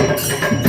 Thank you.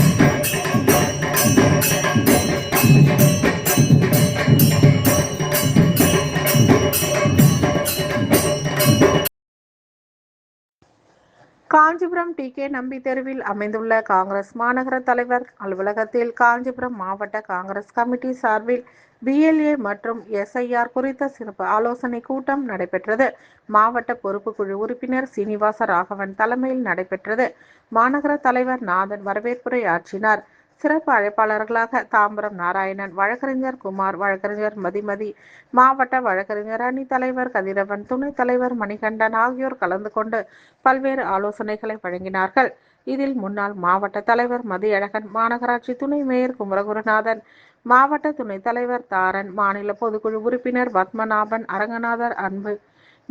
Kanchipuram T K Nambi தெருவில் அமைந்துள்ள காங்கிரஸ் மாநகர தலைவர் அலுவலகத்தில் காஞ்சிபுரம் மாவட்ட காங்கிரஸ் கமிட்டி சார்பில் பிஎல்ஏ மற்றும் எஸ்ஐஆர் குறித்த சிறப்பு ஆலோசனை கூட்டம் நடைபெற்றது. மாவட்ட பொறுப்புக்குழு உறுப்பினர் சீனிவாச ராகவன் தலைமையில் நடைபெற்றது. மாநகர தலைவர் நாதன் வரவேற்புரை ஆற்றினார். சிறப்பு அழைப்பாளர்களாக தாம்பரம் நாராயணன் வழக்கறிஞர் குமார் வழக்கறிஞர் மதிமதி மாவட்ட வழக்கறிஞர் அணி தலைவர் கதிரவன் துணைத் தலைவர் மணிகண்டன் ஆகியோர் கலந்து கொண்டு பல்வேறு ஆலோசனைகளை வழங்கினார்கள். இதில் முன்னாள் மாவட்ட தலைவர் மதியழகன் மாநகராட்சி துணை மேயர் குமரகுருநாதன் மாவட்ட துணைத் தலைவர் தாரன் மாநில பொதுக்குழு உறுப்பினர் பத்மநாபன் அரங்கநாதர் அன்பு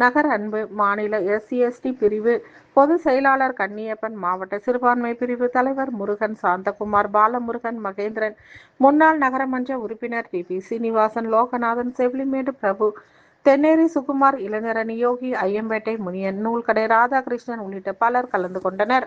நகர் அன்பு மாநில எஸ்சிஎஸ்டி பிரிவு பொது செயலாளர் கன்னியப்பன் மாவட்ட சிறுபான்மை பிரிவு தலைவர் முருகன் சாந்தகுமார் பாலமுருகன் மகேந்திரன் முன்னாள் நகரமன்ற உறுப்பினர் டி பி. சீனிவாசன் லோகநாதன் செவிலிமேடு பிரபு தென்னேரி சுகுமார் இளைஞரணி யோகி ஐயம்பேட்டை முனியன் நூல்கடை ராதாகிருஷ்ணன் உள்ளிட்ட பலர் கலந்து கொண்டனர்.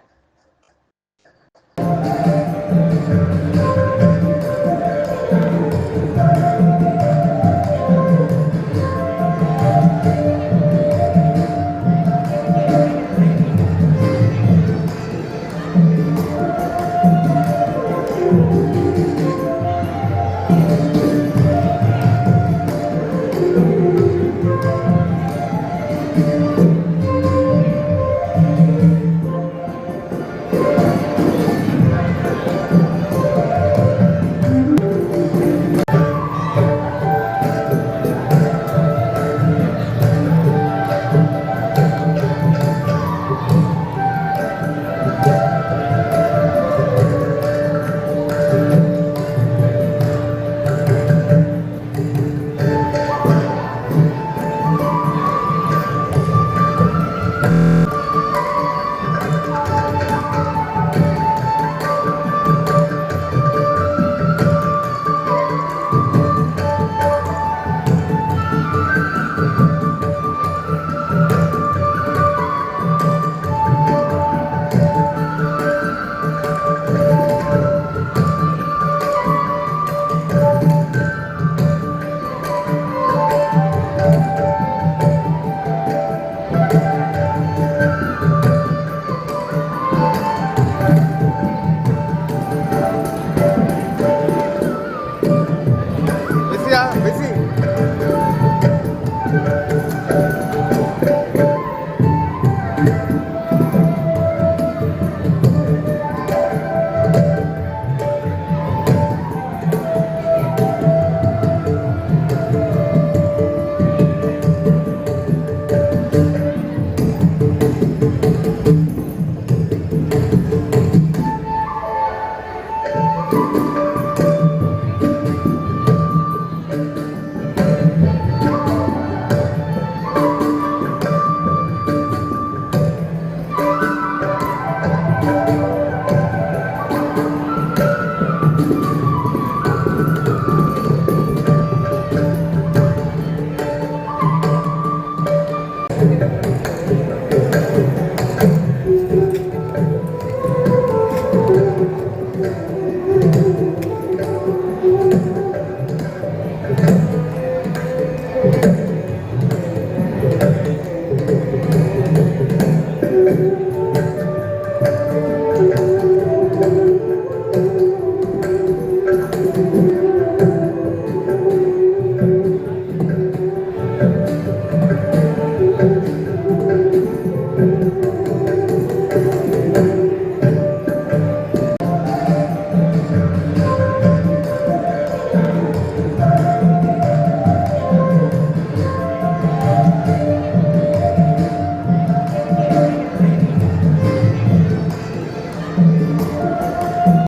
메시야 메시.